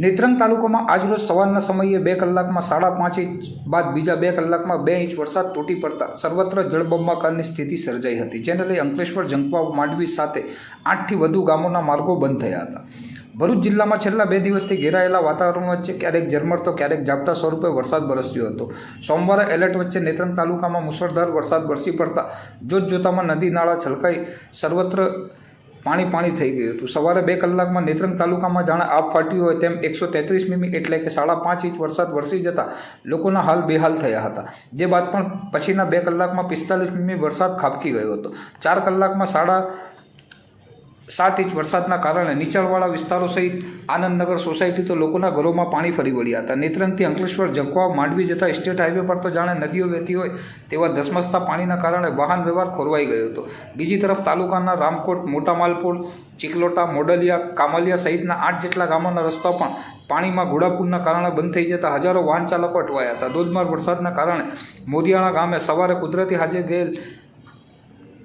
નેત્રંગ તાલુકામાં આજરોજ સવારના સમયે બે કલાકમાં સાડા પાંચ ઇંચ બાદ બીજા બે કલાકમાં બે ઇંચ વરસાદ તૂટી પડતા સર્વત્ર જળબંબાકારની સ્થિતિ સર્જાઈ હતી, જેને લઈ અંકલેશ્વર જંકવા માંડવી સાથે આઠથી વધુ ગામોના માર્ગો બંધ થયા હતા. ભરૂચ જિલ્લામાં છેલ્લા બે દિવસથી ઘેરાયેલા વાતાવરણ વચ્ચે ક્યારેક ઝરમર તો ક્યારેક ઝાપટા સ્વરૂપે વરસાદ વરસ્યો હતો. સોમવારે એલર્ટ વચ્ચે નેત્રંગ તાલુકામાં મુસળધાર વરસાદ વરસી પડતા જોત જોતામાં નદી, નાળા છલકાઈ સર્વત્ર પાણી પાણી થઈ ગયું હતું. સવારે બે કલાકમાં નેત્રંગ તાલુકામાં જાણે આબ ફાટ્યું હોય તેમ એકસો તેત્રીસ મીમી એટલે કે સાડા પાંચ ઇંચ વરસાદ વરસી જતા લોકોના હાલ બેહાલ થયા હતા. જે બાદ પણ પછીના બે કલાકમાં પિસ્તાલીસ મીમી વરસાદ ખાબકી ગયો હતો. ચાર કલાકમાં સાડા સાત ઇંચ વરસાદના કારણે નીચાણવાળા વિસ્તારો સહિત આનંદનગર સોસાયટી તો લોકોના ઘરોમાં પાણી ફરી વળ્યા હતા. નેત્રંગથી અંકલેશ્વર જંકવા માંડવી જતા સ્ટેટ હાઈવે પર તો જાણે નદીઓ વહેતી હોય તેવા ધસમસતા પાણીના કારણે વાહન વ્યવહાર ખોરવાઈ ગયો હતો. બીજી તરફ તાલુકાના રામકોટ મોટા માલપુર ચિકલોટા, મોડલિયા, કામલિયા સહિતના આઠ જેટલા ગામોના રસ્તા પણ પાણીમાં ઘોડાપૂરના કારણે બંધ થઈ જતા હજારો વાહન ચાલકો અટવાયા હતા. ધોધમાર વરસાદના કારણે મોરિયાણા ગામે સવારે કુદરતી હાજર ગયેલ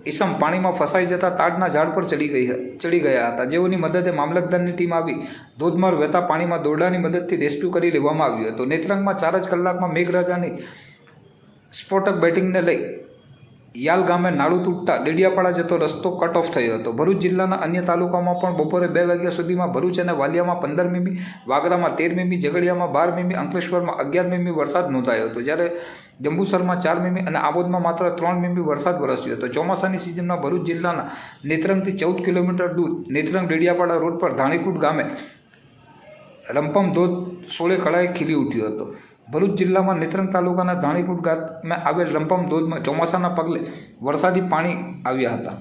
ઈસમ પાણીમાં ફસાઈ જતા તાડના ઝાડ પર ચડી ગઈ ચડી ગયા હતા. જેઓની મદદે મામલતદારની ટીમ આવી, ધોધમાર વહેતા પાણીમાં દોરડાની મદદથી રેસ્ક્યુ કરી લેવામાં આવ્યું હતું. નેત્રંગમાં ચાર જ કલાકમાં મેઘરાજાની સ્ફોટક બેટિંગને લઈ યાલ ગામે નાળું તૂટતા ડેડિયાપાડા જતો રસ્તો કટ ઓફ થયો હતો. ભરૂચ જિલ્લાના અન્ય તાલુકામાં પણ બપોરે બે વાગ્યા સુધીમાં ભરૂચ અને વાલિયામાં પંદર મીમી, વાગરામાં તેર મીમી, ઝઘડિયામાં બાર મીમી, અંકલેશ્વરમાં અગિયાર મીમી વરસાદ નોંધાયો હતો. જ્યારે જંબુસરમાં ચાર મીમી અને આબોદમાં માત્ર ત્રણ મીમી વરસાદ વરસ્યો હતો. ચોમાસાની સિઝનમાં ભરૂચ જિલ્લાના નેત્રંગથી ચૌદ કિલોમીટર દૂર નેત્રંગ ડેડિયાપાડા રોડ પર ધાણીકુટ ગામે રમપમ ધોધ સોળે કળાએ ખીલી ઉઠ્યો હતો. ભરૂચ જિલ્લામાં નેત્રંગ તાલુકાના ધાણીકુટ ગામે આવેલ રંપમ ધોધમાં ચોમાસાના પગલે વરસાદી પાણી આવ્યા હતા.